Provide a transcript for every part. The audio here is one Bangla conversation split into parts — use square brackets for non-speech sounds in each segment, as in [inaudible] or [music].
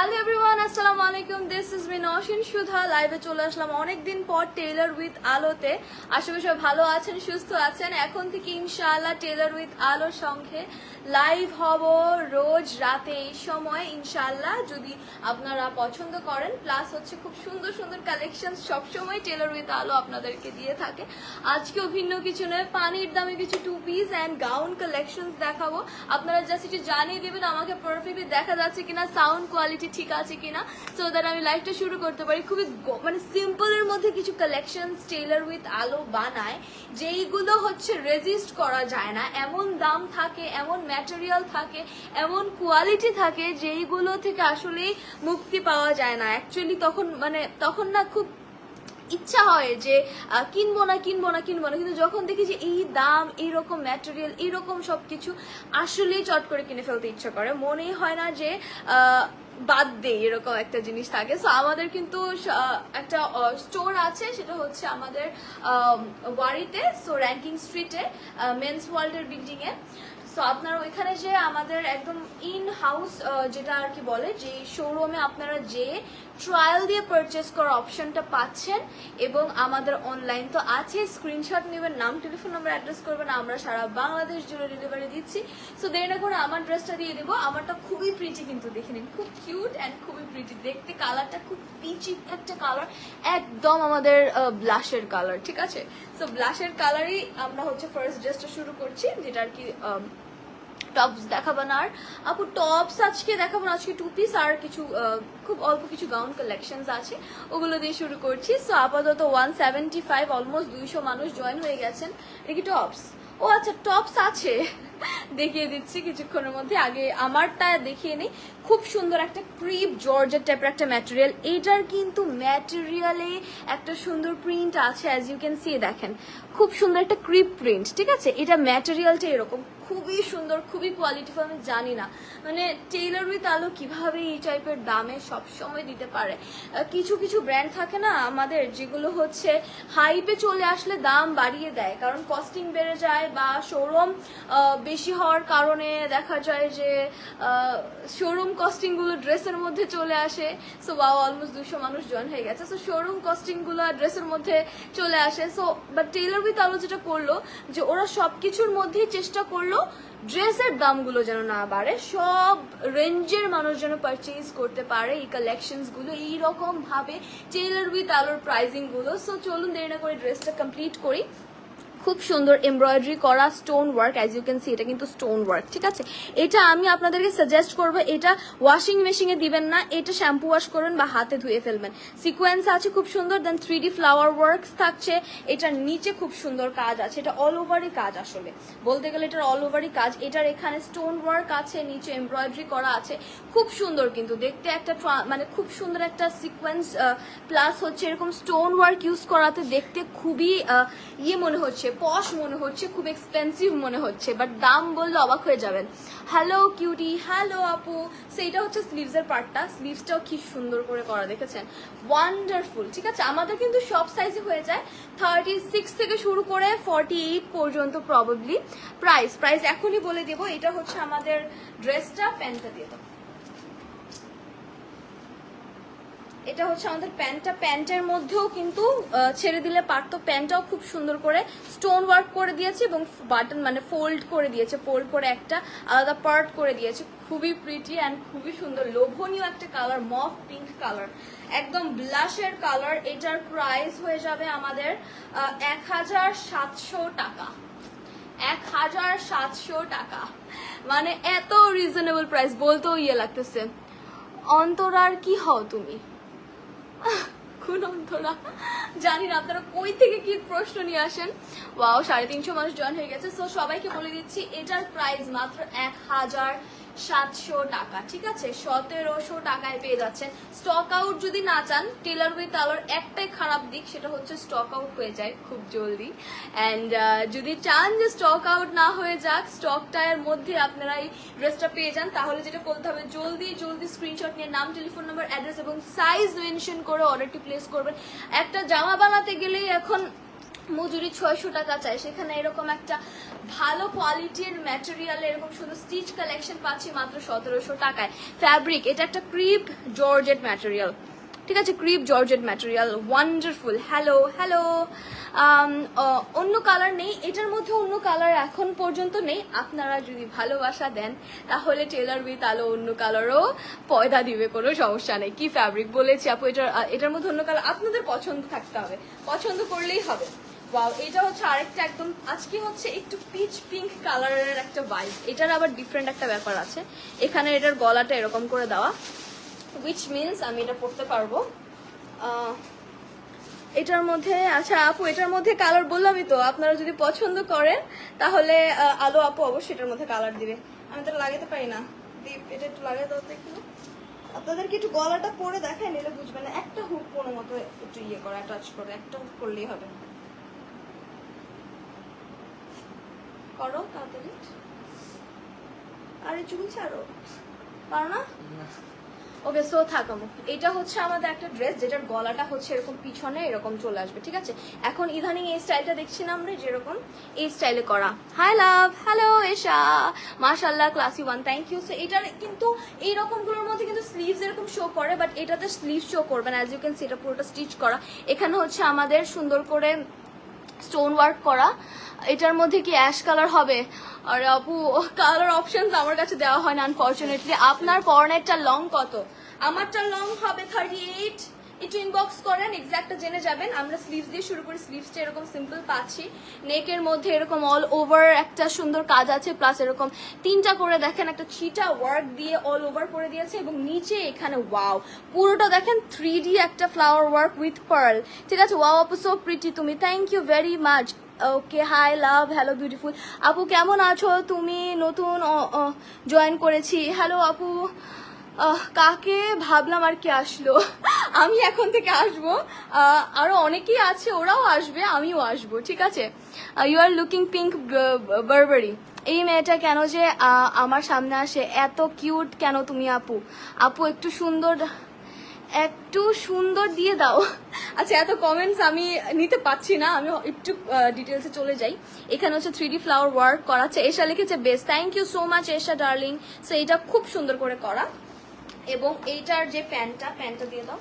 হ্যালো এভরিওয়ান আসসালামু আলাইকুম this is me Naushin Sudha লাইভে চলে আসলাম অনেকদিন পর টেলার উইথ আলোতে। আশেপাশে ভালো আছেন, সুস্থ আছেন। এখন থেকে ইনশাআল্লাহ টেলার উইথ আলোর সঙ্গে লাইভ হব রোজ রাতে এই সময়, ইনশাআল্লাহ। যদি আপনারা পছন্দ করেন প্লাস হচ্ছে খুব সুন্দর সুন্দর কালেকশন সবসময় টেলার উইথ আলো আপনাদেরকে দিয়ে থাকে। আজকেও ভিন্ন কিছু নয়, পানির দামে কিছু two piece and gown collections দেখাবো। আপনারা জাস্ট একটু জানিয়ে দিবেন, আমাকে পারফেক্টলি দেখা যাচ্ছে কিনা সাউন্ড কোয়ালিটি ঠিক আছে কিনা? সো দ্যাট আমি লাইফটা শুরু করতে পারি। খুবই মানে সিম্পলের মধ্যে কিছু কালেকশন টেলার উইথ আলো বানায়, যেইগুলো হচ্ছে রেজিস্ট করা যায় না। এমন দাম থাকে, এমন ম্যাটেরিয়াল থাকে, এমন কোয়ালিটি থাকে যেইগুলো থেকে আসলেই মুক্তি পাওয়া যায় না। অ্যাকচুয়ালি তখন মানে তখন না খুব ইচ্ছা হয় যে কিনবো না কিনবো না কিনবো না। কিন্তু যখন দেখি যে এই দাম এইরকম ম্যাটেরিয়াল এইরকম সবকিছু আসলেই চট করে কিনে ফেলতে ইচ্ছা করে। মনেই হয় না যে বাদ দেই এরকম একটা জিনিস থাকে। সো আমাদের কিন্তু একটা স্টোর আছে সেটা হচ্ছে আমাদের আম, ওয়ারিতে সো র্যাঙ্কিং স্ট্রিটে মেন্স ওয়ার্ল্ডের বিল্ডিংয়ে সো আপনারা ওইখানে যে আমাদের একদম ইন হাউস যেটা আর কি বলে যে শোরুমে আপনারা যে ট্রায়াল দিয়ে পারচেস করার অপশনটা পাচ্ছেন এবং আমাদের অনলাইন তো আছে। স্ক্রিনশট নেবেন, নাম টেলিফোন নাম্বার অ্যাড্রেস করবেন, আমরা সারা বাংলাদেশ জুড়ে ডেলিভারি দিচ্ছি। সো দেরি না করে আমার ড্রেসটা দিয়ে দেবো। আমারটা খুবই প্রিটি কিন্তু, দেখে নিন। খুব কিউট অ্যান্ড খুবই প্রিটি দেখতে কালারটা খুব পিচি একটা কালার একদম আমাদের ব্লাশের কালার ঠিক আছে? সো ব্লাশের কালারই আমরা হচ্ছে ফার্স্ট ড্রেসটা শুরু করছি, যেটা আর কি টপস দেখাবো না আর। আপু টপস আজকে দেখাবো না, আজকে টু পিস আর কিছু খুব অল্প কিছু গাউন কালেকশন আছে। ওগুলো দিয়ে শুরু করছি। সো আপাতত ওয়ান সেভেন্টি ফাইভ অলমোস্ট দুইশো মানুষ জয়েন হয়ে গেছেন। কি টপস ও আচ্ছা টপস আছে। দেখিয়ে দিচ্ছি কিছুক্ষণের মধ্যে। আগে আমারটা দেখিয়ে নিই। খুব সুন্দর একটা ক্রিপ জর্জের টাইপের একটা ম্যাটেরিয়াল এইটার কিন্তু ম্যাটেরিয়ালে একটা সুন্দর প্রিন্ট আছে অ্যাজ ইউ ক্যান সি দেখেন। খুব সুন্দর একটা ক্রিপ প্রিন্ট ঠিক আছে? এটা ম্যাটেরিয়ালটা এরকম। খুবই সুন্দর, খুবই কোয়ালিটিফুল আমি জানি না। মানে টেইলর উইথ আলো কীভাবে এই টাইপের দামে সব সময় দিতে পারে? কিছু কিছু ব্র্যান্ড থাকে না আমাদের যেগুলো হচ্ছে হাইপে চলে আসলে দাম বাড়িয়ে দেয়। কারণ কস্টিং বেড়ে যায় বা শোরুম বেশি হওয়ার কারণে দেখা যায় যে শোরুম কস্টিংগুলো ড্রেসের মধ্যে চলে আসে। সো বা অলমোস্ট দুশো মানুষ জয়েন হয়ে গেছে। সো শোরুম কস্টিংগুলো ড্রেসের মধ্যে চলে আসে। সো বাট টেইলর আলো যেটা করল, যে ওরা সব কিছুর মধ্যেই চেষ্টা করল ড্রেসের দামগুলো যেন না বাড়ে, সব রেঞ্জের মানুষ যেন পারচেজ করতে পারে এই কালেকশনসগুলো এইরকম ভাবে টেইলর উইথ আলোর প্রাইজিংগুলো। সো চলুন দেরি না করে ড্রেসটা কমপ্লিট করি। খুব সুন্দর এমব্রয়ডারি করা stone work as you can see এটা কিন্তু স্টোন ওয়ার্ক ঠিক আছে? এটা আমি আপনাদেরকে সাজেস্ট করব, এটা ওয়াশিং মেশিনে দিবেন না, এটা শ্যাম্পু ওয়াশ করবেন বা হাতে ধুয়ে ফেলবেন। সিকোয়েন্স আছে খুব সুন্দর then three D flower works থাকছে, এটার নিচে খুব সুন্দর কাজ আছে, এটা অল ওভারই কাজ আসলে। বলতে গেলে এটার অল ওভারই কাজ, এটার এখানে স্টোন ওয়ার্ক আছে, নিচে এমব্রয়ডারি করা আছে, খুব সুন্দর কিন্তু, দেখতে একটা মানে খুব সুন্দর একটা সিকোয়েন্স প্লাস হচ্ছে এরকম স্টোন ওয়ার্ক ইউজ করাতে দেখতে খুবই ইয়ে মনে হচ্ছে পশ মনে হচ্ছে, খুব এক্সপেন্সিভ মনে হচ্ছে বাট দাম বললে অবাক হয়ে যাবেন। হ্যালো কিউটি হ্যালো আপু। সেইটা হচ্ছে স্লিভসের পার্টটা স্লিভসটাও কি সুন্দর করে করা, দেখেছেন? ওয়ান্ডারফুল ঠিক আছে? আমাদের কিন্তু সব সাইজে হয়ে যায় থার্টি সিক্স থেকে শুরু করে ফর্টি এইট পর্যন্ত প্রবাবলি প্রাইস প্রাইস এখনই বলে দেবো, এটা হচ্ছে আমাদের ড্রেসটা প্যান্টটা দিয়ে দাও এটা হচ্ছে আমাদের প্যান্টটা। প্যান্টের মধ্যেও কিন্তু ছেড়ে দিলে পারতো প্যান্টটাও খুব সুন্দর করে স্টোন ওয়ার্ক করে দিয়েছে এবং বাটন মানে ফোল্ড করে দিয়েছে। ফোল্ড করে একটা আলাদা পার্ট করে দিয়েছে। খুবই প্রিটি অ্যান্ড খুবই সুন্দর। লোভনীয় একটা কালার মফ পিঙ্ক কালার একদম ব্লাশের কালার এটার প্রাইস হয়ে যাবে আমাদের এক হাজার সাতশো টাকা। এক হাজার সাতশো টাকা। মানে এত রিজনেবল প্রাইস বলতেও ইয়ে লাগতেছে। অন্তরার কি হও তুমি? জানি না আপনারা কই থেকে কি প্রশ্ন নিয়ে আসেন। সাড়ে তিনশো মানুষ জয়েন হয়ে গেছে। সো সবাইকে বলে দিচ্ছি, এটার প্রাইস মাত্র এক হাজার সাতশো টাকা, ঠিক আছে? সতেরোশো টাকায় পেয়ে যাচ্ছেন। স্টক আউট যদি না চান টেলার উইথ আলোর একটাই খারাপ দিক, সেটা হচ্ছে স্টক আউট হয়ে যায় খুব জলদি। অ্যান্ড যদি চান যে স্টক আউট না হয়ে যাক স্টকটার মধ্যে আপনারা এই ড্রেসটা পেয়ে যান। তাহলে যেটা করতে হবে, জলদি জলদি স্ক্রিনশট নিয়ে নাম টেলিফোন নাম্বার অ্যাড্রেস এবং সাইজ মেনশন করে অর্ডারটি প্লেস করবেন। একটা জামা বানাতে গেলেই এখন মজুরি ছয়শো টাকা চাই। সেখানে এরকম একটা ভালো কোয়ালিটির ম্যাটেরিয়াল এরকম শুধু স্টিচ কালেকশন পাচ্ছি মাত্র সতেরোশো টাকায়। ফ্যাব্রিক এটা একটা ক্রিপ জর্জেট ম্যাটেরিয়াল ঠিক আছে crepe georgette material wonderful hello hello অন্য কালার নেই। এটার মধ্যে অন্য কালার এখন পর্যন্ত নেই। আপনারা যদি ভালোবাসা দেন, তাহলে টেলার উইথ আলো অন্য কালারও পয়দা দিবে, কোনো সমস্যা নেই। কি ফ্যাব্রিক বলেছি আপু? এটার এটার মধ্যে অন্য কালার আপনাদের পছন্দ থাকতে হবে। পছন্দ করলেই হবে। ওয়াও এটা হচ্ছে আরেকটা একদম, আজকে হচ্ছে একটু পিচ পিঙ্ক কালারের একটা ভাইব এটার আবার ডিফারেন্ট একটা ব্যাপার আছে। এখানে এটার গলাটা এরকম করে দেওয়া উইচ মিনস আমি এটা পড়তে পারব। এটার মধ্যে আচ্ছা আপু, এটার মধ্যে কালার বললামই তো, আপনারা যদি পছন্দ করেন, তাহলে আলো আপু অবশ্যই এটার মধ্যে কালার দিবে। আমি তো লাগাতে পারি না। দীপ, এটা একটু লাগিয়ে দাও একটু। আপনাদেরকে একটু গলাটা পরে দেখায়, নিলে বুঝবেন একটা হুক কোনো মতো একটু ইয়ে করা টাচ করে, একটা হুক করলেই হবে। করো তাড়াতাড়ি। আরে চুল ছাড়ো। পারো না? ওকে সো থাকামো এটা হচ্ছে আমাদের একটা ড্রেস যেটার গলাটা হচ্ছে এরকম পিছনে এরকম চলে আসবে ঠিক আছে? এখন ইদানিং এই স্টাইলটা দেখছি না আমরা যেরকম এই স্টাইলে করা। Hi love hello Esha. মাশাল্লাহ classy one thank you so এটার কিন্তু এই রকমগুলোর মধ্যে কিন্তু স্লিভস এরকম শো করে বাট এটাতে স্লিভ শো করবে না। অ্যাজ ইউ ক্যান সি এটা পুরোটা স্টিচ করা। এখানে হচ্ছে আমাদের সুন্দর করে স্টোন ওয়ার্ক করা। এটার মধ্যে কি অ্যাশ কালার হবে? আর আপু কালার অপশনস আমার কাছে দেওয়া হয় না আনফর্চুনেটলি আপনার কর্নেরটা লং কত? আমারটা লং হবে থার্টি এইট একটু ইনবক্স করেন এক্সাক্টটা জেনে যাবেন। আমরা স্লিভস দিয়ে শুরু করি। স্লিভসটা এরকম সিম্পল পাচ্ছি। নেকের মধ্যে এরকম অল ওভার একটা সুন্দর কাজ আছে প্লাস এরকম তিনটা করে দেখেন, একটা ছিটা ওয়ার্ক দিয়ে অল ওভার করে দিয়েছে, এবং নিচে এখানে ওয়াও পুরোটা দেখেন থ্রি একটা ফ্লাওয়ার ওয়ার্ক উইথ পার্ল ঠিক আছে? ওয়াও আপু সো প্রিটি তুমি। Thank you very much okay hi love hello beautiful আপু, কেমন আছো? তুমি নতুন জয়েন করেছি। হ্যালো আপু। কাকে ভাবলাম আর কি আসলো? আমি এখন থেকে আসব। আহ, আরও অনেকেই আছে ওরাও আসবে আমিও আসব ঠিক আছে? You are looking pink Barbie এই মেয়েটা কেন যে আমার সামনে আসে এত কিউট কেন তুমি আপু? আপু একটু সুন্দর একটু সুন্দর দিয়ে দাও। আচ্ছা এত কমেন্টস আমি নিতে পাচ্ছি না আমি একটু ডিটেলসে চলে যাই। এখানে হচ্ছে থ্রি ডি ফ্লাওয়ার ওয়ার্ক করা এসা লিখেছে best thank you so much Esa darling so এটা খুব সুন্দর করে করা। এবং এইটার যে প্যান্টটা প্যান্টটা দিয়ে দাও।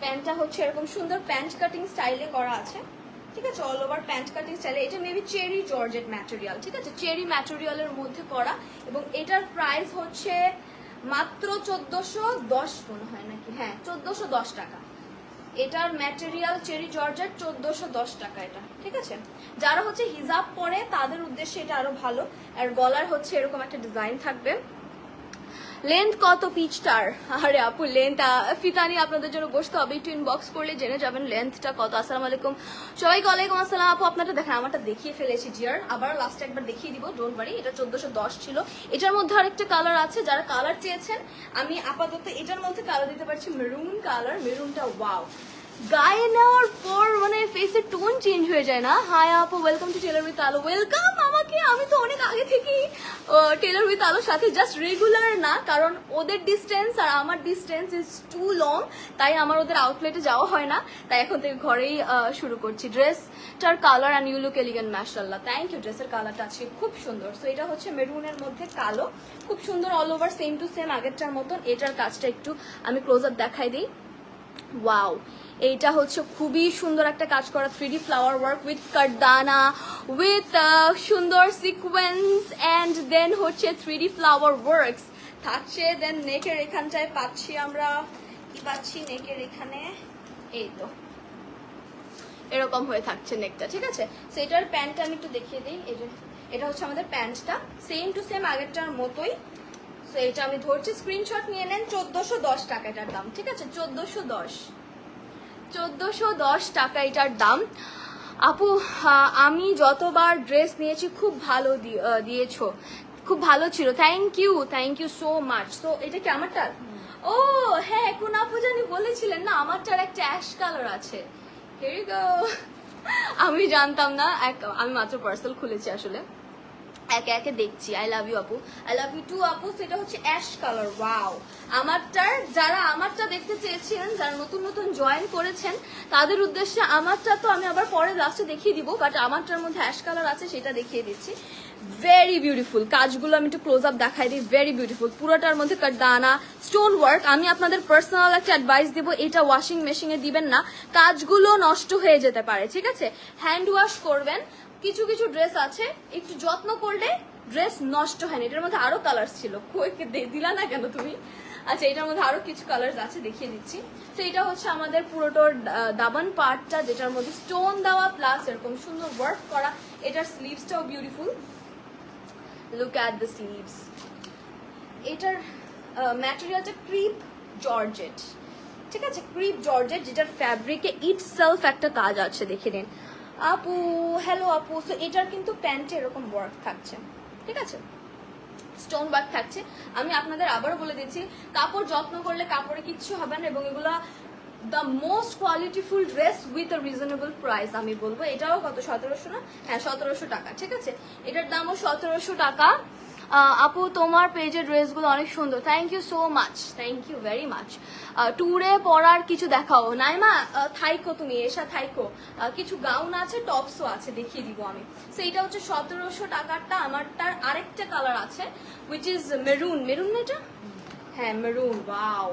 প্যান্টটা হচ্ছে এরকম সুন্দর প্যান্ট কাটিং স্টাইলে করা আছে। ঠিক আছে? অল ওভার প্যান্ট কাটিং স্টাইলে। এটা মেবি চেরি জর্জেট ম্যাটেরিয়াল। ঠিক আছে? চেরি ম্যাটেরিয়ালের মধ্যে করা এবং এটার প্রাইস হচ্ছে মাত্র চোদ্দশো দশ মনে হয় নাকি? হ্যাঁ চোদ্দশো দশ টাকা। এটার ম্যাটেরিয়াল চেরি জর্জেট চোদ্দশো দশ টাকা এটা। ঠিক আছে? যারা হচ্ছে হিজাব পরে, তাদের উদ্দেশ্যে এটা আরও ভালো। আর গলার হচ্ছে এরকম একটা ডিজাইন থাকবে। লেন্থ কত পিচটার আরে আপু লেন্থ ফিতানি আপনাদের জন্য বসতে হবে। একটু ইনবক্স করলে জেনে যাবেন লেন্থটা কত। আসসালামু আলাইকুম। সবাইকে ওয়ালাইকুম আসসালাম। আপু, আপনারটা দেখেন, আমারটা দেখিয়ে ফেলেছি জিয়ার আবার লাস্টে একবার দেখিয়ে দিব ডোন্ট ওয়ারি এটা চোদ্দশো দশ ছিল। এটার মধ্যে আরেকটা কালার আছে, যারা কালার চেয়েছেন, আমি আপাতত এটার মধ্যে কালার দিতে পারছি মেরুন কালার মেরুনটা ওয়াও গায়ে নেওয়ার পর মানে ফেসের টোন চেঞ্জ হয়ে যায় না। হাই আপু welcome to tailor with Alo welcome আমাকে, আমি তো অনেক আগে থেকেই টেলার উইথ আলোর সাথে জাস্ট রেগুলার না, কারণ ওদের ডিস্টেন্স আর আমার ডিস্টেন্স ইজ টু লং তাই আমার ওদের আউটলেটে যাওয়া হয় না। তাই এখন থেকে ঘরেই শুরু করছি। ড্রেসটার colour and you look elegant ম্যাশাল্লাহ thank you ড্রেসের কালারটা আছে খুব সুন্দর। সো এটা হচ্ছে মেরুনের মধ্যে কালো। খুব সুন্দর all over same to same আগেরটার মতন। এটার কাজটা একটু আমি ক্লোজ আপ দেখাই দিই। ওয়াও এইটা হচ্ছে খুবই সুন্দর একটা কাজ করা three D flower work with কারদানা with সুন্দর সিকোয়েন্স অ্যান্ড দেন হচ্ছে থ্রি ডি ফ্লাওয়ার ওয়ার্কস থাকছে দেন নেকের এখানটায় পাচ্ছি আমরা। কি পাচ্ছি নেকের এখানে? এই তো। এরকম হয়ে থাকছে নেকটা ঠিক আছে? সো এটার প্যান্টটা আমি একটু দেখিয়ে দিই। এই এটা হচ্ছে আমাদের প্যান্টটা সেম টু সেম আগেরটার মতোই। সো এটা আমি ধরছি স্ক্রিনশট নিয়ে নেন, চোদ্দশো দশ টাকা এটার দাম, ঠিক আছে? চোদ্দশো দশ। চোদ্দশো দশ টাকা এটার দাম। আপু আমি যতবার ড্রেস নিয়েছি খুব ভালো দিয়েছ। খুব ভালো ছিল। Thank you thank you so much so এটা কি আমারটা ও হ্যাঁ কোন আপু জানি বলেছিলেন না আমারটার একটা অ্যাশ কালার আছে। You go. আমি জানতাম না এক আমি মাত্র পার্সেল খুলেছি আসলে। একে একে দেখছি। আই লাভ ইউ আপু। আই লাভ ইউ টু আপু। সেটা হচ্ছে অ্যাশ কালার ওয়াও আমারটার, যারা আমারটা দেখতে চেয়েছিলেন, যারা নতুন নতুন জয়েন করেছেন, তাদের উদ্দেশ্যে আমারটা তো আমি আবার পরে লাস্টে দেখিয়ে দিব বাট আমারটার মধ্যে অ্যাশ কালার আছে, সেটা দেখিয়ে দিচ্ছি। ভেরি বিউটিফুল কাজগুলো আমি একটু ক্লোজ আপ দেখাই দিই। ভেরি বিউটিফুল পুরোটার মধ্যে দানা স্টোন ওয়ার্ক আমি আপনাদের পার্সোনাল একটা অ্যাডভাইস দিব, এটা ওয়াশিং মেশিনে দিবেন না। কাজগুলো নষ্ট হয়ে যেতে পারে, ঠিক আছে? হ্যান্ড ওয়াশ করবেন। কিছু কিছু ড্রেস আছে, একটু যত্ন করলে ড্রেস নষ্ট হয় না। এটার মধ্যে আরও কালার ছিল। দিলা না কেন তুমি? আচ্ছা এটার মধ্যে আরও কিছু কালার আছে, দেখিয়ে দিচ্ছি। তো এটা হচ্ছে আমাদের পুরোটোর দাবান পার্টটা যেটার মধ্যে স্টোন দেওয়া প্লাস এরকম সুন্দর ওয়ার্ক করা। এটার স্লিভসটাও beautiful look at the sleeves এটার ম্যাটেরিয়ালটা ক্রিপ জর্জেট ঠিক আছে? ক্রিপ জর্জেট যেটার ফ্যাব্রিকে ইট সেলফ একটা কাজ আছে, দেখে নিন। আপু হ্যালো আপু। সো এটার কিন্তু প্যান্টে এরকম ওয়ার্ক থাকছে। ঠিক আছে? স্টোন ওয়ার্ক থাকছে। আমি আপনাদের আবারও বলে দিচ্ছি, কাপড় যত্ন করলে কাপড়ে কিচ্ছু হবে না এবং এগুলা the most qualityful dress with a reasonable price আমি বলব। এটাও কত, সতেরোশো না? হ্যাঁ সতেরোশো টাকা। ঠিক আছে? এটার দামও সতেরোশো টাকা। আপু, তোমার পেজের ড্রেসগুলো অনেক সুন্দর। Thank you so much thank you very much ট্যুরে পরার কিছু দেখাও। নাইমা থাইকো তুমি এসা থাইকো। কিছু গাউন আছে টপসও আছে, দেখিয়ে দিব আমি। সো এটা হচ্ছে সতেরোশো টাকারটা, আমারটার আরেকটা কালার আছে উইচ ইজ মেরুন মেরুন এটা? হ্যাঁ মেরুন ওয়াও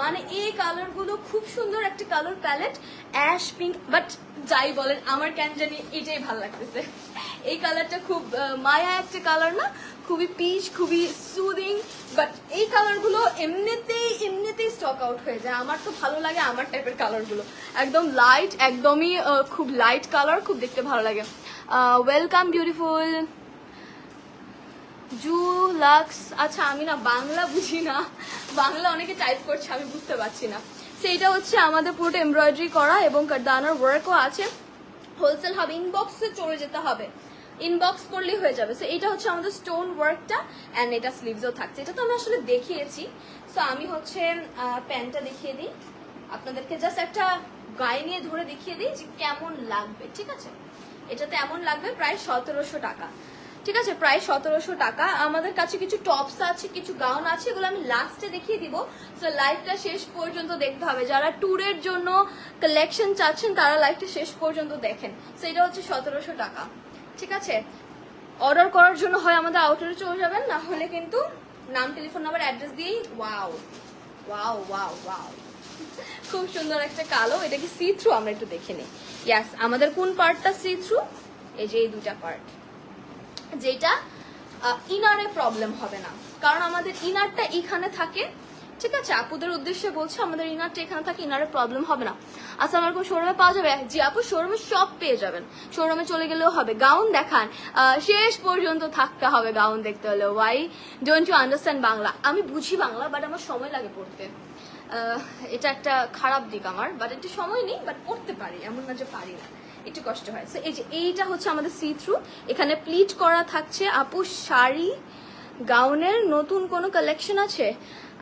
মানে এই কালারগুলো খুব সুন্দর একটা colour palette ash pink but যাই বলেন, আমার কেন জানি এটাই ভালো লাগতেছে। এই কালারটা খুব মায়া একটা কালার না খুবই পিচ খুবই সুদিং বাট এই কালারগুলো এমনিতেই এমনিতেই স্টক আউট হয়ে যায়। আমার তো ভালো লাগে আমার টাইপের কালারগুলো একদম লাইট একদমই খুব লাইট কালার খুব দেখতে ভালো লাগে। ওয়েলকাম বিউটিফুল জু লাক্স আচ্ছা আমি না বাংলা বুঝি না। বাংলা অনেকে টাইপ করছে, আমি বুঝতে পারছি না। সেইটা হচ্ছে আমাদের পুরোটা এমব্রয়ডারি করা এবং কারদানার ওয়ার্কও আছে। হোলসেল হবে ইনবক্সে চলে যেতে হবে। ইনবক্স করলেই হয়ে যাবে। সো এটা হচ্ছে আমাদের স্টোন ওয়ার্কটা অ্যান্ড এটা স্লিভসও থাকছে। এটা তো আমি আসলে দেখিয়েছি। সো আমি হচ্ছে প্যান্টটা দেখিয়ে দিই। আপনাদেরকে জাস্ট একটা গায়ে নিয়ে ধরে দেখিয়ে দিই যে কেমন লাগবে, ঠিক আছে? এটাতে এমন লাগবে, প্রায় সতেরোশো টাকা। ঠিক আছে? প্রায় সতেরোশো টাকা। আমাদের কাছে কিছু টপস আছে, কিছু গাউন আছে, এগুলো আমি লাস্টে দেখিয়ে দিব। সো লাইভটা শেষ পর্যন্ত দেখতে হবে। যারা ট্যুরের জন্য কালেকশন চাচ্ছেন, তারা লাইভটা শেষ পর্যন্ত দেখেন। সো এটা হচ্ছে সতেরোশো টাকা। ঠিক আছে? অর্ডার করার জন্য হয় আমাদের আউটারে চলে যাবেন, না হলে কিন্তু নাম টেলিফোন নাম্বার অ্যাড্রেস দিয়েই ওয়াও ওয়াও ওয়াও ওয়াও খুব সুন্দর একটা কালো, এটা কি সি থ্রু আমরা একটু দেখে নিই। ইয়াস আমাদের কোন পার্টটা সি থ্রু এই যে এই দুটা পার্ট যেটা ইনারে প্রবলেম হবে না। কারণ আমাদের ইনারটা এখানে থাকে ঠিক আছে, আপুদের উদ্দেশ্যে বলছে, আমাদের ইনারটা এখানে থাকে ইনারে প্রবলেম হবে না। আমার কোন শোরুমে পাওয়া যাবে? জি, আপু শোরুমে সব পেয়ে যাবেন। শোরুমে চলে গেলেও হবে। গাউন দেখান। শেষ পর্যন্ত থাকতে হবে গাউন দেখতে হলে। Why don't you understand Bangla? আমি বুঝি বাংলা বাট আমার সময় লাগে পড়তে। এটা একটা খারাপ দিক আমার বাট একটু সময় নেই বাট পড়তে পারি। এমন না যে পারি না। একটু কষ্ট হয়। সো এই যে, এইটা হচ্ছে আমাদের সি থ্রু এখানে প্লিট করা থাকছে। আপু, শাড়ি গাউনের নতুন কোনো কালেকশন আছে?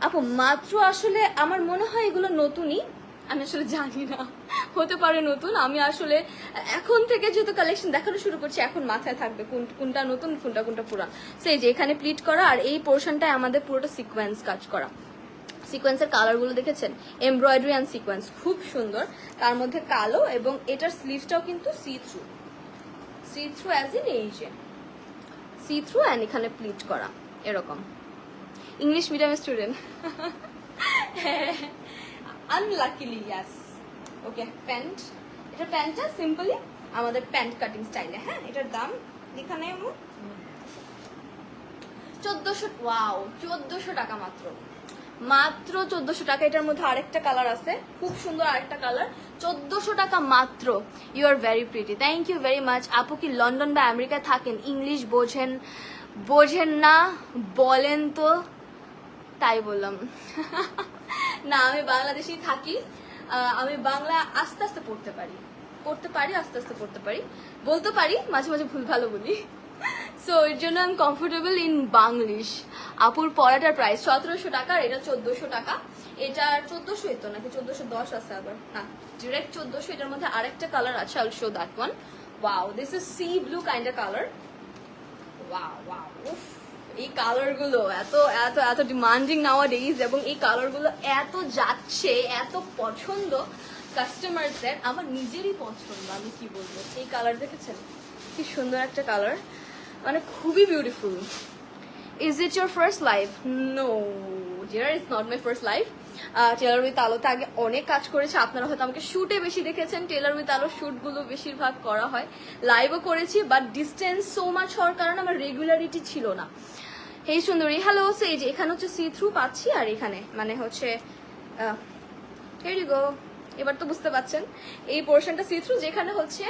আপু, মাত্র আসলে আমার মনে হয় এগুলো নতুনই। আমি আসলে জানি না। হতে পারে নতুন। আমি আসলে এখন থেকে যেহেতু কালেকশন দেখানো শুরু করছি, এখন মাথায় থাকবে কোন কোনটা নতুন, কোনটা কোনটা পুরান। সেই যে এখানে প্লিট করা আর এই পোর্শনটায় আমাদের পুরোটা সিকোয়েন্স কাজ করা। সিকোয়েন্সের কালারগুলো দেখেছেন? এমব্রয়ডারি অ্যান্ড সিকোয়েন্স খুব সুন্দর। তার মধ্যে কালো এবং এটার স্লিভসটাও কিন্তু see through see through as in এই যে। সি থ্রু অ্যান্ড এখানে প্লিট করা। এরকম। English medium student unluckily yes okay pant এটা প্যান্টটা সিম্পলি আমাদের প্যান্ট কাটিং স্টাইলে হ্যাঁ? এটার দাম এখানে চোদ্দশো ওয়াও চোদ্দশো টাকা মাত্র। মাত্র চোদ্দশো টাকা, এটার মধ্যে আরেকটা কালার আছে, খুব সুন্দর আরেকটা কালার চোদ্দশো টাকা মাত্র। You are very pretty thank you very much আপু কি লন্ডন বা আমেরিকায় থাকেন? ইংলিশ বোঝেন বোঝেন না, বলেন তো। তাই বললাম। না, আমি বাংলাদেশেই থাকি। আমি বাংলা আস্তে আস্তে পড়তে পারি। পড়তে পারি, আস্তে আস্তে পড়তে পারি। বলতে পারি, মাঝে মাঝে ভুল ভালো বলি। সো এর জন্য আমি কমফোর্টেবল ইন বাংলিশ আপুর পড়াটার প্রাইস সতেরোশো টাকা, আর এটা চোদ্দশো টাকা। এটা চোদ্দশো তো নাকি? চোদ্দশো দশ আছে আবার। না ডিরেক্ট চোদ্দশো, এটার মধ্যে আরেকটা কালার আছে all show that one wow this is sea blue kind colour wow wow উফ এই কালারগুলো এত এত এত ডিমান্ডিং নাওয়া ডেইজ এবং এই কালারগুলো এত যাচ্ছে, এত পছন্দ কাস্টমারদের আমার নিজেরই পছন্দ, আমি কি বলব? এই কালার দেখেছেন? কি সুন্দর একটা কালার মানে খুবই beautiful is it your first life no dear is not my first life tailor with আলোতে আগে অনেক কাজ করেছে। আপনারা হয়তো আমাকে শুটে বেশি দেখেছেন। টেলার উইথ আলো শুটগুলো বেশিরভাগ করা হয়। লাইভও করেছি বাট ডিস্টেন্স সো মাচ হওয়ার কারণে আমার রেগুলারিটি ছিল না। হে সুন্দরী হ্যালো সেই যে এখানে হচ্ছে সি থ্রু পাচ্ছি, আর এখানে মানে হচ্ছে গো এবার তো বুঝতে পাচ্ছেন এই পোর্শনটা সি থ্রু যেখানে হচ্ছে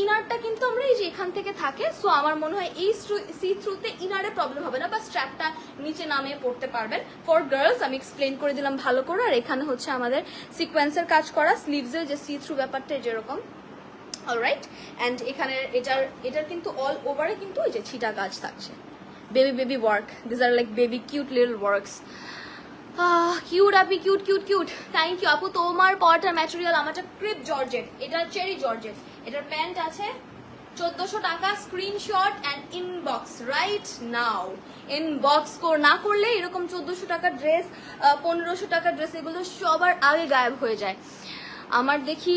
ইনারটা কিন্তু আমরা এই যে এখান থেকে থাকে সো আমার মনে হয় এই সি থ্রুতে ইনারে প্রবলেম হবে না বা স্ট্র্যাপটা নিচে নামিয়ে পড়তে পারবেন। ফর গার্লস আমি এক্সপ্লেন করে দিলাম ভালো করে, আর এখানে হচ্ছে আমাদের সিকোয়েন্সের কাজ করা স্লিভসের যে সি থ্রু ব্যাপারটা যেরকম। অলরাইট অ্যান্ড এখানে এটার এটার কিন্তু অল ওভারে কিন্তু ওই যে ছিটা কাজ থাকছে। Baby baby work this are like baby cute little works cute Api cute cute cute thank you আপু, তোমার পরটার ম্যাটেরিয়াল আমারটা ক্রিপ জর্জেট এটা চেরি জর্জেট এটার প্যান্ট আছে চোদ্দশো টাকা screenshot and inbox right now inbox না করলে এরকম চোদ্দশো টাকার ড্রেস পনেরোশো টাকা ড্রেস এগুলো সবার আগে গায়েব হয়ে যায়। আমার দেখি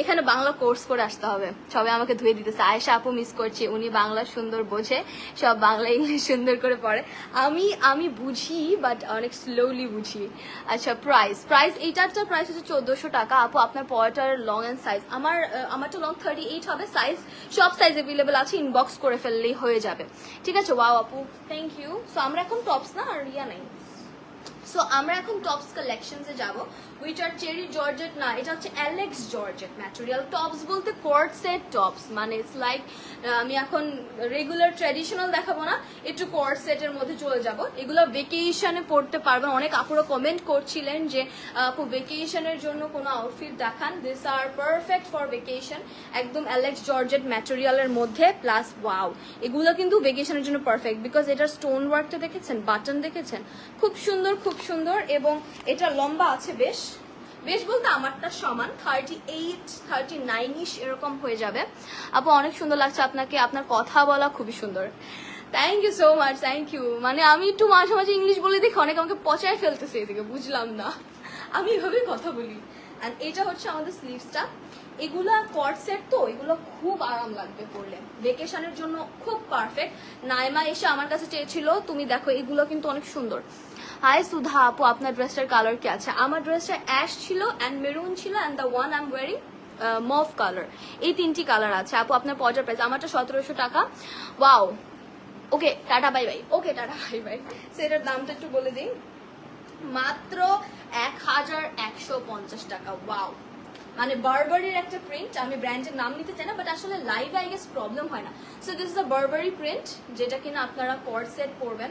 এখানে বাংলা কোর্স করে আসতে হবে। সবাই আমাকে ধুয়ে দিতেছে। আয়েশা আপু মিস করছি উনি বাংলা সুন্দর বোঝে সব বাংলা ইংলিশ সুন্দর করে পড়ে। আমি আমি বুঝি বাট অনেক স্লোলি বুঝি। আচ্ছা প্রাইস প্রাইস এইটারটা প্রাইস হচ্ছে চোদ্দোশো টাকা। আপু আপনার পড়াটার লং অ্যান্ড সাইজ আমার আহ, আমারটা লং থার্টি এইট হবে। সাইজ সব সাইজ অ্যাভেলেবেল আছে ইনবক্স করে ফেললেই হয়ে যাবে। ঠিক আছে? ওয়াও আপু থ্যাংক ইউ সো আমরা এখন টপস না আর ইয়া নাই। সো আমরা এখন টপস কালেকশনসে যাব। উইচ আর চেরি জর্জেট না, এটা হচ্ছে অ্যালেক্স জর্জেট ম্যাটেরিয়াল টপস বলতে কোর্ট সেট টপস মানে ইটস লাইক আমি এখন রেগুলার ট্র্যাডিশনাল দেখাবো না, একটু কোর্ট সেটের মধ্যে চলে যাব। এগুলো ভেকেশনে পড়তে পারবেন, অনেক আপুরা কমেন্ট করছিলেন যে আপু ভেকেশনের জন্য কোনো আউটফিট দেখান this are perfect for vacation একদম অ্যালেক্স জর্জেট ম্যাটেরিয়ালের মধ্যে প্লাস ওয়াও এগুলো কিন্তু ভেকেশনের জন্য পারফেক্ট বিকজ এটার স্টোন ওয়ার্কটা দেখেছেন বাটন দেখেছেন, খুব সুন্দর খুব সুন্দর, এবং এটা লম্বা আছে বেশ বেশ বলতে আমারটা সমান thirty eight thirty nine is এরকম হয়ে যাবে। আপু, অনেক সুন্দর লাগছে আপনাকে। আপনার কথা বলা খুবই সুন্দর। Thank you so much thank you মানে আমি একটু মাঝে মাঝে ইংলিশ বলে দেখি, অনেক আমাকে পচায় ফেলতেছে এদিকে, বুঝলাম না। আমি এভাবেই কথা বলি। আর এটা হচ্ছে আমাদের স্লিভসটা এগুলা কটসের তো, এগুলো খুব আরাম লাগবে পরলে। ভেকেশনের জন্য খুব পারফেক্ট নাইমা এসে আমার কাছে চেয়েছিল, তুমি দেখো, এগুলো কিন্তু অনেক সুন্দর। হাই সুধা আপু, আপনার ড্রেসটার কালার কি আছে? আমার ড্রেসটা অ্যাশ ছিল অ্যান্ড মেরুন ছিল and the one I am wearing mauve colour এই তিনটি কালার আছে। আপু, আপনার পর্যার প্রাইস আমারটা সতেরোশো টাকা। Wow okay tata bye bye okay tata bye bye সেটার দামটা একটু বলে দিই। মাত্র এক হাজার একশো পঞ্চাশ টাকা। ওয়াও মানে বারবারির একটা প্রিন্ট আমি ব্র্যান্ডের নাম নিতে চাই না বাট আসলে লাইভ আই গেস প্রবলেম হয় না। So this is the Burberry print যেটা কিনা আপনারা কর্ড সেট পরবেন।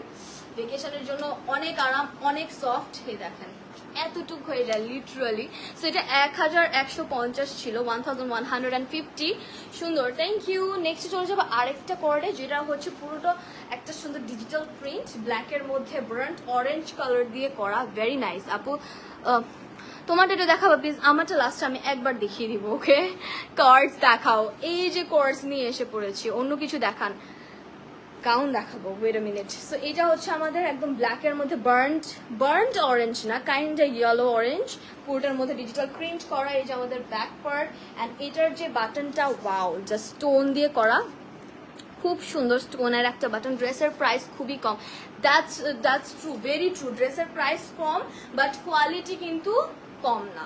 ভেকেশনের জন্য অনেক আরাম, অনেক সফট হে দেখেন। এতটুক হয়ে যায় লিটারালি সো এটা এক হাজার একশো পঞ্চাশ ছিল one thousand one hundred and fifty সুন্দর থ্যাংক ইউ নেক্সট চলে যাব আরেকটা কর্ডে যেটা হচ্ছে পুরোটা একটা সুন্দর ডিজিটাল প্রিন্ট ব্ল্যাকের মধ্যে ব্রান্ট অরেঞ্জ কালার দিয়ে করা। ভেরি নাইস আপু তোমারটা এটা দেখাবো প্লিজ আমারটা লাস্টে আমি একবার দেখিয়ে দিব ওকে কার্ডস দেখাও। এই যে কোর্স নিয়ে এসে পড়েছি, অন্য কিছু দেখান। গাউন দেখাবো ওয়েট মিনিট সো এটা হচ্ছে আমাদের একদম ব্ল্যাকের মধ্যে বার্নড বার্নড অরেঞ্জ না কাইন্ড ইয়েলো অরেঞ্জ পুরোটার মধ্যে ডিজিটাল প্রিন্ট করা, এই যে আমাদের ব্যাক পার্ট অ্যান্ড এটার যে বাটনটা ওয়াও যা স্টোন দিয়ে করা। খুব সুন্দর স্টোনের একটা বাটন ড্রেসের প্রাইস খুবই কম। That's that's true very true ড্রেসের প্রাইস কম বাট কোয়ালিটি কিন্তু কম না।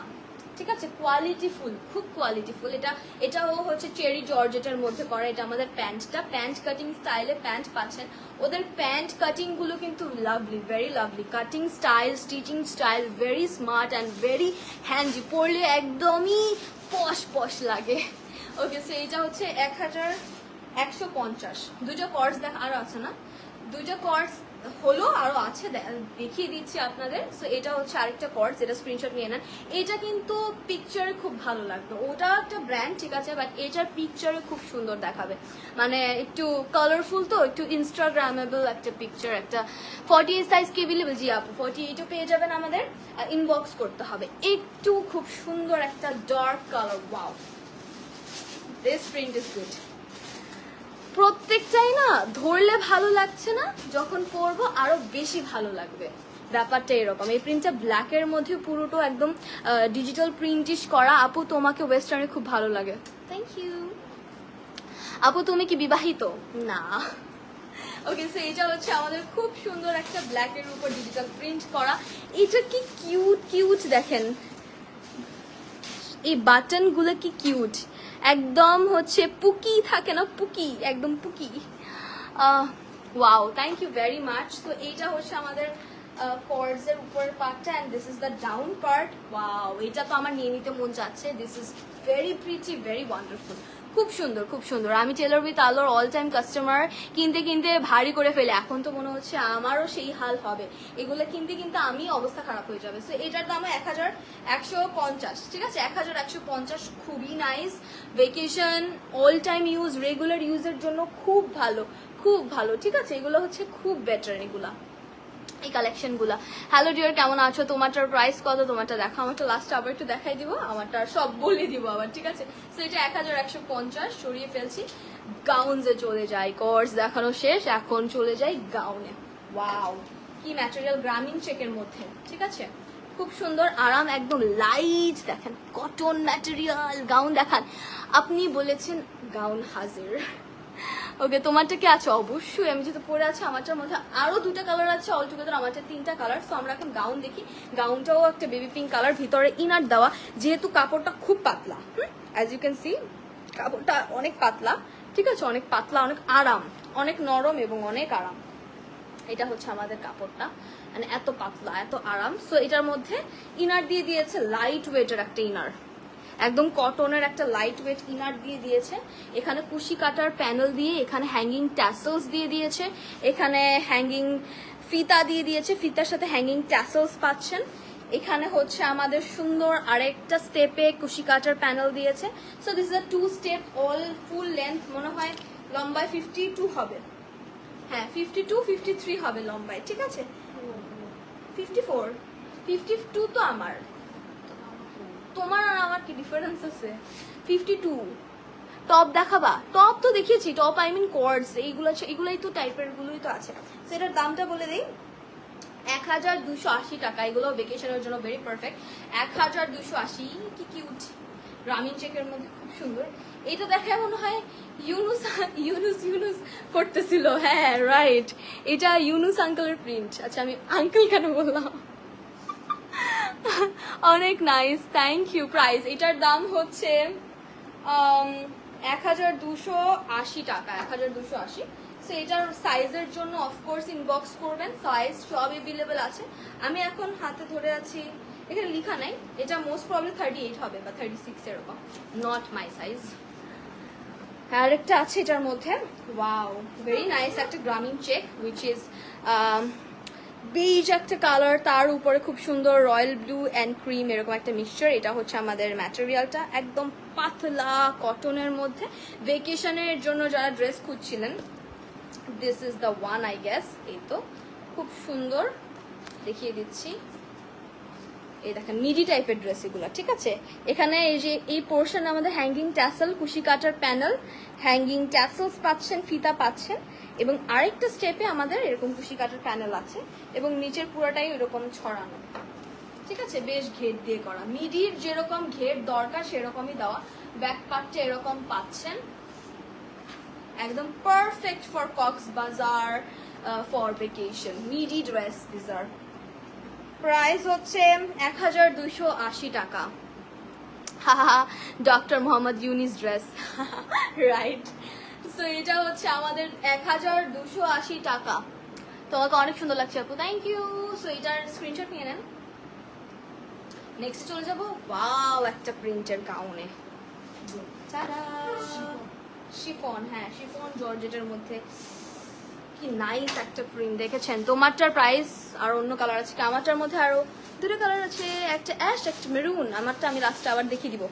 ঠিক আছে? কোয়ালিটি ফুল, খুব কোয়ালিটি ফুল। এটা, এটাও হচ্ছে চেরি জর্জেটের মধ্যে করা। এটা আমাদের প্যান্টটা। প্যান্ট কাটিং স্টাইলে প্যান্ট পাচ্ছেন। ওদের প্যান্ট কাটিংগুলো কিন্তু lovely very lovely cutting style stitching style very smart and very handy পরলে একদমই পশ পশ লাগে। ওকে সো এটা হচ্ছে এক হাজার একশো পঞ্চাশ। দুটো কর্স দেখ, আরও আছে না? দুটো কর্স হলো, আরও আছে দেখিয়ে দিচ্ছি আপনাদের। সো এটা হচ্ছে আরেকটা কর্স এটা স্ক্রিনশট নিয়ে নেন। এটা কিন্তু পিকচারে খুব ভালো লাগবে। ওটা একটা ব্র্যান্ড ঠিক আছে বাট এটার পিকচারে খুব সুন্দর দেখাবে। মানে একটু কালারফুল তো, একটু ইনস্টাগ্রামেবল একটা পিকচার একটা ফর্টি এইট সাইজ কেবিলেবল জি আপু ফর্টি এইটও পেয়ে যাবেন আমাদের। ইনবক্স করতে হবে। একটু খুব সুন্দর একটা dark colour wow this print is good প্রত্যেকটাই না ধরলে ভালো লাগছে না, যখন পরবো আরও বেশি ভালো লাগবে। ব্যাপারটা এরকম। এই প্রিন্টটা ব্ল্যাকের মধ্যে পুরোটা একদম ডিজিটাল প্রিন্টিশ করা। আপু, তোমাকে ওয়েস্টার্নে খুব ভালো লাগে। থ্যাংক ইউ আপু, তুমি কি বিবাহিত? না। ওকে সো এটা হচ্ছে আমাদের খুব সুন্দর একটা ব্ল্যাকের উপর ডিজিটাল প্রিন্ট করা। এটা কি কিউট কিউট দেখেন। এই বাটনগুলো কি কিউট একদম হচ্ছে পুকি থাকে না, পুকি, একদম pookie. Wow thank you very much তো এইটা হচ্ছে আমাদের কর্ডসের উপরের পার্টটা and this is the down part wow এটা তো আমার নিয়ে নিতে মন যাচ্ছে। This is very pretty very wonderful খুব সুন্দর খুব সুন্দর। আমি টেলর উইথ আলোর অল টাইম কাস্টমার কিনতে কিনতে ভারী করে ফেলে। এখন তো মনে হচ্ছে আমারও সেই হাল হবে। এগুলো কিনতে কিনতে আমি অবস্থা খারাপ হয়ে যাবে। সো এটার দাম এক হাজার একশো পঞ্চাশ। ঠিক আছে? এক হাজার একশো পঞ্চাশ খুবই nice vacation all time use regular ইউজের জন্য খুব ভালো খুব ভালো। ঠিক আছে? এগুলো হচ্ছে খুব বেটার এগুলা। এই কালেকশনগুলা হ্যালো ডিয়ার কেমন আছো? তোমারটার প্রাইস কত? তোমারটা দেখো আমারটা লাস্ট আবার একটু দেখাই দিব। আমারটা সব বলে দিব আবার, ঠিক আছে? তো এটা এক হাজার একশো পঞ্চাশ, সরিয়ে ফেলছি। গাউনসে চলে যাই কোর্স দেখানো শেষ, এখন চলে যাই গাউনে ওয়াও কি ম্যাটেরিয়াল গ্রামীণ চেকের মধ্যে, ঠিক আছে? খুব সুন্দর, আরাম, একদম লাইট দেখেন কটন ম্যাটেরিয়াল গাউন দেখান। আপনি বলেছেন গাউন হাজির। ওকে, তোমারটা কি আছে? অবশ্যই, আমি যেহেতু পরে আছি, আমারটার মধ্যে আরও দুটো কালার আছে। অল টুগেদার আমারটা তিনটা কালার সো আমরা এখন গাউন দেখি। গাউনটাও একটা বেবি পিঙ্ক কালার ভিতরে ইনার দেওয়া। যেহেতু কাপড়টা খুব পাতলা অ্যাজ ইউ ক্যান সি কাপড়টা অনেক পাতলা, ঠিক আছে? অনেক পাতলা, অনেক আরাম, অনেক নরম এবং অনেক আরাম। এটা হচ্ছে আমাদের কাপড়টা মানে এত পাতলা, এত আরাম। সো এটার মধ্যে ইনার দিয়ে দিয়েছে লাইট ওয়েটের একটা ইনার একদম কটনের একটা লাইট ওয়েট ইনার দিয়ে দিয়েছে। এখানে কুশি কাটার প্যানেল দিয়ে, এখানে হ্যাঙ্গিং ট্যাসেলস দিয়ে দিয়েছে। এখানে হ্যাঙ্গিং ফিতা দিয়ে দিয়েছে। ফিতার সাথে হ্যাঙ্গিং ট্যাসেলস পাচ্ছেন। এখানে হচ্ছে আমাদের সুন্দর আরেকটা স্টেপে কুশি কাটার প্যানেল দিয়েছে। So this is a two step all full length মনে হয় লম্বায় ফিফটি টু হবে। হ্যাঁ ফিফটি টু ফিফটি থ্রি হবে লম্বায়, ঠিক আছে? ফিফটি ফোর ফিফটি টু তো আমার। তোমার আর আমার কি ডিফারেন্স আছে? ফিফটি টু টপ দেখাবা? টপ তো দেখিয়েছি। টপ আই মিন কোয়ার্ডস এইগুলো এগুলোই তো টাইপের গুলোই তো আছে। সেটার দামটা বলে দিই। এক হাজার দুশো আশি টাকা। এগুলো ভেকেশনের জন্য ভেরি পারফেক্ট এক হাজার দুশো আশি, কি কিউট গ্রামীণ চেকের মধ্যে খুব সুন্দর। এটা দেখায় মনে হয় ইউনুস ইউনুস ইউনুস করতেছিল। হ্যাঁ রাইট এটা ইউনুস আঙ্কেলের প্রিন্ট আচ্ছা আমি আঙ্কেল কেন বললাম? অনেক নাইস থ্যাংক ইউ প্রাইস এটার দাম হচ্ছে এক হাজার দুশো আশি টাকা, এক হাজার দুশো আশি। সো এটার সাইজের জন্য অফকোর্স ইনবক্স করবেন। সাইজ সব এভেলেবেল আছে। আমি এখন হাতে ধরে আছি, এখানে লেখা নাই। এটা মোস্ট প্রবলি থার্টি এইট হবে বা থার্টি সিক্স এরকম নট মাই সাইজ আর একটা আছে এটার মধ্যে। ওয়াও ভেরি নাইস একটা Grameen check which is beige একটা কালার তার উপরে খুব সুন্দর রয়্যাল ব্লু অ্যান্ড ক্রিম এরকম একটা মিক্সচার এটা হচ্ছে আমাদের ম্যাটেরিয়ালটা একদম পাতলা কটনের মধ্যে। ভেকেশনের জন্য যারা dress খুঁজছিলেন this is the one I guess এই তো। খুব সুন্দর, দেখিয়ে দিচ্ছি। এই দেখেন মিডি টাইপের ড্রেস এগুলো, ঠিক আছে? এখানে এই যে, এই পোর্শন আমাদের হ্যাঙ্গিং ট্যাসেল কুশি কাটার প্যানেল হ্যাঙ্গিং ট্যাসেলস পাচ্ছেন, ফিতা পাচ্ছেন, এবং আরেকটা স্টেপে আমাদের এরকম কুশি কাটার প্যানেল আছে, এবং নিচের পুরোটাই এরকম ছড়ানো। ঠিক আছে? বেশ ঘের দিয়ে করা। মিডির যেরকম ঘের দরকার, সেরকমই দেওয়া। ব্যাক পার্টটা এরকম পাচ্ছেন। একদম perfect for Cox Bazar for vacation midi dress R price হচ্ছে এক হাজার দুশো আশি টাকা। হাহা doctor Mohammad Yunus dress. Right so এটা হচ্ছে আমাদের এক হাজার দুশো আশি টাকা। তোমাকে অনেক সুন্দর লাগছে আপু। থ্যাংক ইউ সো এটার স্ক্রিনশট নিয়ে নেন। নেক্সট চলে যাব। ওয়াও একটা প্রিন্টের গাউনে শিফন হ্যাঁ শিফন জর্জেটের মধ্যে। কি নাইস একটা প্রিন্ট দেখেছেন? তোমারটার প্রাইস আর অন্য কালার আছে আমারটার মধ্যে আরও দুটো কালার আছে, একটা অ্যাশ একটা মেরুন আমারটা আমি লাস্টে আবার দেখিয়ে দিব।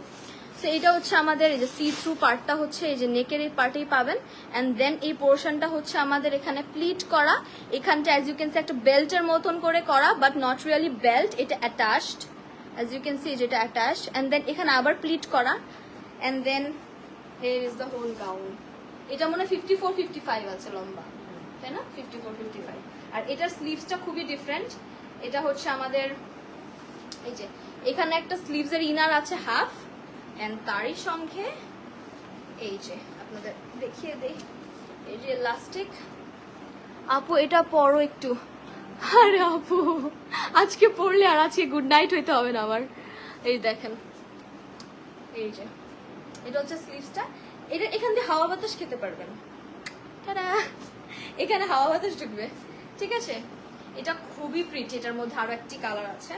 সো এইটা হচ্ছে আমাদের এই যে সি থ্রু পার্টটা হচ্ছে, এই যে নেকের এই পার্টেই পাবেন। অ্যান্ড দেন এই পোর্শনটা হচ্ছে আমাদের এখানে প্লিট করা। এখানটা অ্যাজ ইউ ক্যান সি একটা বেল্টের মতন করে করা বাট নট রিয়ালি বেল্ট এটা attached as you can see যেটা অ্যাটাচড অ্যান্ড দেন এখানে আবার প্লিট করা। And then here is the whole gown এটা মনে হয় ফিফটি ফোর ফিফটি ফাইভ আছে লম্বা। তাই না ফিফটি ফোর ফিফটি ফাইভ আর এটার স্লিভসটা খুবই ডিফারেন্ট এটা হচ্ছে আমাদের, এই যে, এখানে একটা স্লিভস এর ইনার আছে হাফ এন্ড তারই সঙ্গে এই যে, আপনাদের দেখিয়ে দেই। এই যে ইলাস্টিক আপু, এটা পরো একটু। আরে আপু, আজকে পড়লে আর আজকে গুড নাইট হইতে হবে না আমার। এই দেখেন। এই যে, এটা হচ্ছে স্লিভসটা এটা এখান দিয়ে হাওয়া বাতাস খেতে পারবেন। টাটা! এখানে হাওয়া বাতাস ঢুকবে। ঠিক আছে? এটা খুবই প্রিটি এটার মধ্যে আরও একটি কালার আছে।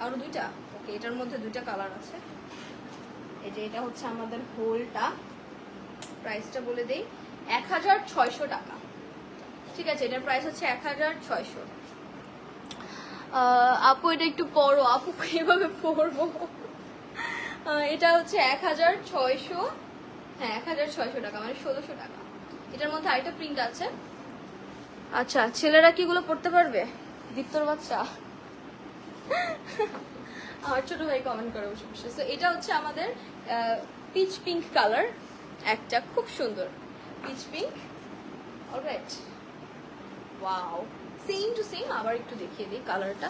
আরও দুইটা? ওকে এটার মধ্যে দুইটা কালার আছে। এই যে এটা হচ্ছে আমাদের হোলটা প্রাইসটা বলে দেই এক হাজার ছয়শো টাকা। ঠিক আছে, এটার প্রাইস হচ্ছে এক হাজার ছয়শো আপু, এটা একটু পড়ো। আপু, [laughs] এভাবে পড়ব। এটা হচ্ছে এক হাজার ছয়শো। হ্যাঁ এক হাজার ছয়শো টাকা মানে ষোলোশো টাকা। এটার মধ্যে আরেকটা প্রিন্ট আছে। আচ্ছা ছেলেরা কি এগুলো পড়তে পারবে? দীপ্তর বাচ্চা। আমার ছোট ভাই কমেন্ট করে বসে বসে। So, এটা হচ্ছে আমাদের পিচ পিঙ্ক কালার একটা খুব সুন্দর। Peach pink alright wow same to same আবার একটু দেখিয়ে দিই কালারটা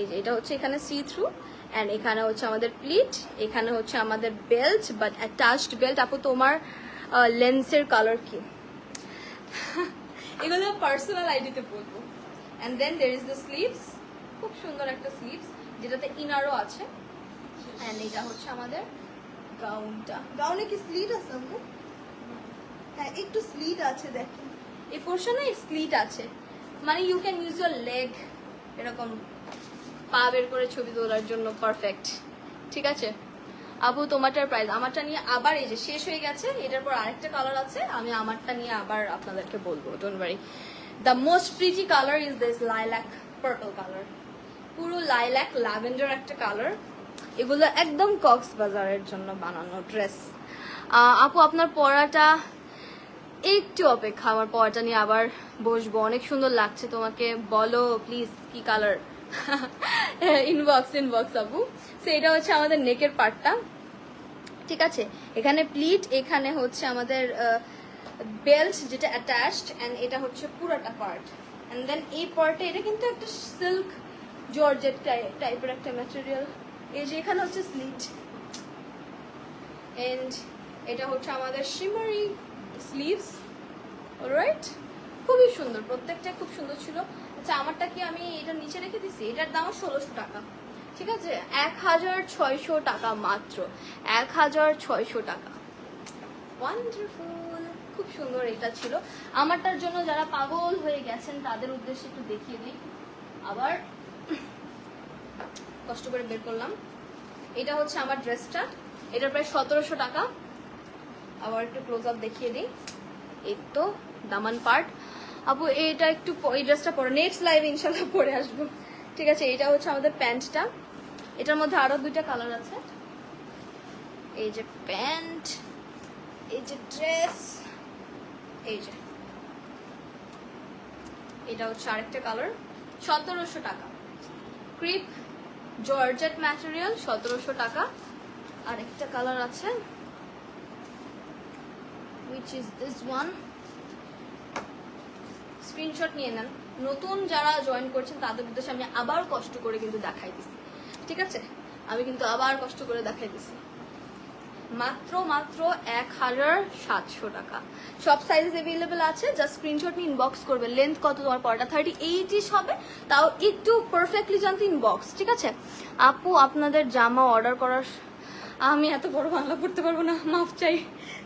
এই যে এটা হচ্ছে এখানে সি থ্রু অ্যান্ড এখানে হচ্ছে আমাদের প্লিট এখানে হচ্ছে আমাদের বেল্ট বাট অ্যাটাচড বেল্ট আপু তোমার লেন্সের কালার কি? এগুলো পার্সোনাল আইডিতে বলব and then there is the sleeves খুব সুন্দর একটা স্লিভস যেটাতে ইনারও আছে। অ্যান্ড এটা হচ্ছে আমাদের গাউনটা গাউনে কি স্লিট আছে হ্যাঁ একটু স্লিট আছে দেখেন এই পোর্শনে স্লিট আছে। মানে you can use your leg এরকম পা বের করে ছবি তোলার জন্য পারফেক্ট ঠিক আছে? আপু তোমারটার প্রাইস আমারটা নিয়ে আবার এই যে শেষ হয়ে গেছে, এটার পর আরেকটা কালার আছে, আমি আমারটা নিয়ে আবার আপনাদেরকে বলব don't worry the most pretty colour is this lilac purple colour পুরো লাইল্যাক ল্যাভেন্ডার একটা কালার এগুলো একদম কক্সবাজারের জন্য বানানো ড্রেস আপু, আপনার পরাটা একটু অপেক্ষা, আমার পরাটা নিয়ে আবার বসবো, অনেক সুন্দর লাগছে তোমাকে, বলো প্লিজ কি কালার ইনবক্স ইনবক্স আপু সো এটা হচ্ছে আমাদের নেকের পার্টটা ঠিক আছে? এখানে প্লিট এখানে হচ্ছে আমাদের বেল্ট যেটা অ্যাটাচড অ্যান্ড এটা হচ্ছে পুরোটা পার্ট অ্যান্ড দেন এই পার্টে এটা কিন্তু একটা সিল্ক জর্জেট টাইপের একটা ম্যাটেরিয়াল এই যে এখানে হচ্ছে স্লিট এন্ড এটা হচ্ছে আমাদের শিমারি স্লিভস রাইট খুবই সুন্দর। প্রত্যেকটা খুব সুন্দর ছিল। আচ্ছা আমারটা কি আমি এটা নিচে রেখে দিছি? এটার দাম ষোলোশো টাকা। ঠিক আছে? এক হাজার ছয়শো টাকা মাত্র। এক হাজার ছয়শো টাকা। ওয়ান্ডারফুল খুব সুন্দর এটা ছিল। আমারটার জন্য যারা পাগল হয়ে গেছেন, তাদের উদ্দেশ্যে একটু দেখিয়ে দিই। আবার কষ্ট করে বের করলাম। এটা হচ্ছে আমার ড্রেসটা। এটা প্রায় সতেরোশো টাকা। আবার একটু ক্লোজ আপ দেখিয়ে দিই। এই তো, দামান পার্ট আপু, এটা একটু এই ড্রেসটা পরে। নেক্সট লাইভ ইনশাল্লাহ পরে আসব। ঠিক আছে, এটা হচ্ছে আমাদের প্যান্টটা। এটার মধ্যে আরও দুইটা কালার আছে। এই যে প্যান্ট, এই যে ড্রেস এই যে। এটা হচ্ছে আরেকটা কালার সতেরোশো টাকা। ক্রিপ জর্জেট ম্যাটেরিয়াল সতেরোশো টাকা। আরেকটা কালার আছে, which is this one screenshot নিয়ে নেন। নতুন যারা জয়েন করছেন, তাদের উদ্দেশ্যে আমি আবার কষ্ট করে কিন্তু দেখাই দিছি। ঠিক আছে? আমি কিন্তু আবার কষ্ট করে দেখাই দিছি। মাত্র মাত্র এক হাজার সাতশো টাকা। সব সাইজ অ্যাভেলেবেল আছে জাস্ট স্ক্রিনশট নিয়ে ইনবক্স করবে। লেন্থ কত? তোমার পরটা থার্টি এইট ইস হবে। তাও একটু পারফেক্টলি জানতে ইনবক্স ঠিক আছে? আপু, আপনাদের জামা অর্ডার করার আমি এত বড় বাংলা পড়তে পারব না, মাফ চাই।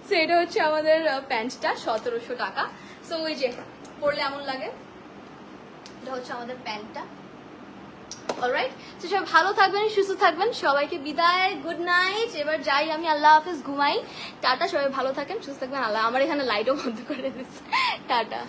সো এটা হচ্ছে আমাদের প্যান্টটা সতেরোশো টাকা। সো ওই যে পরলে এমন লাগে? এটা হচ্ছে আমাদের প্যান্টটা অলরাইট তো সবাই ভালো থাকবেন, সুস্থ থাকবেন। সবাইকে বিদায় গুড নাইট এবার যাই আমি, আল্লাহ হাফেজ, ঘুমাই। টাটা, সবাই ভালো থাকেন, সুস্থ থাকবেন। আল্লাহ, আমার এখানে লাইটও বন্ধ করে দিচ্ছে টাটা।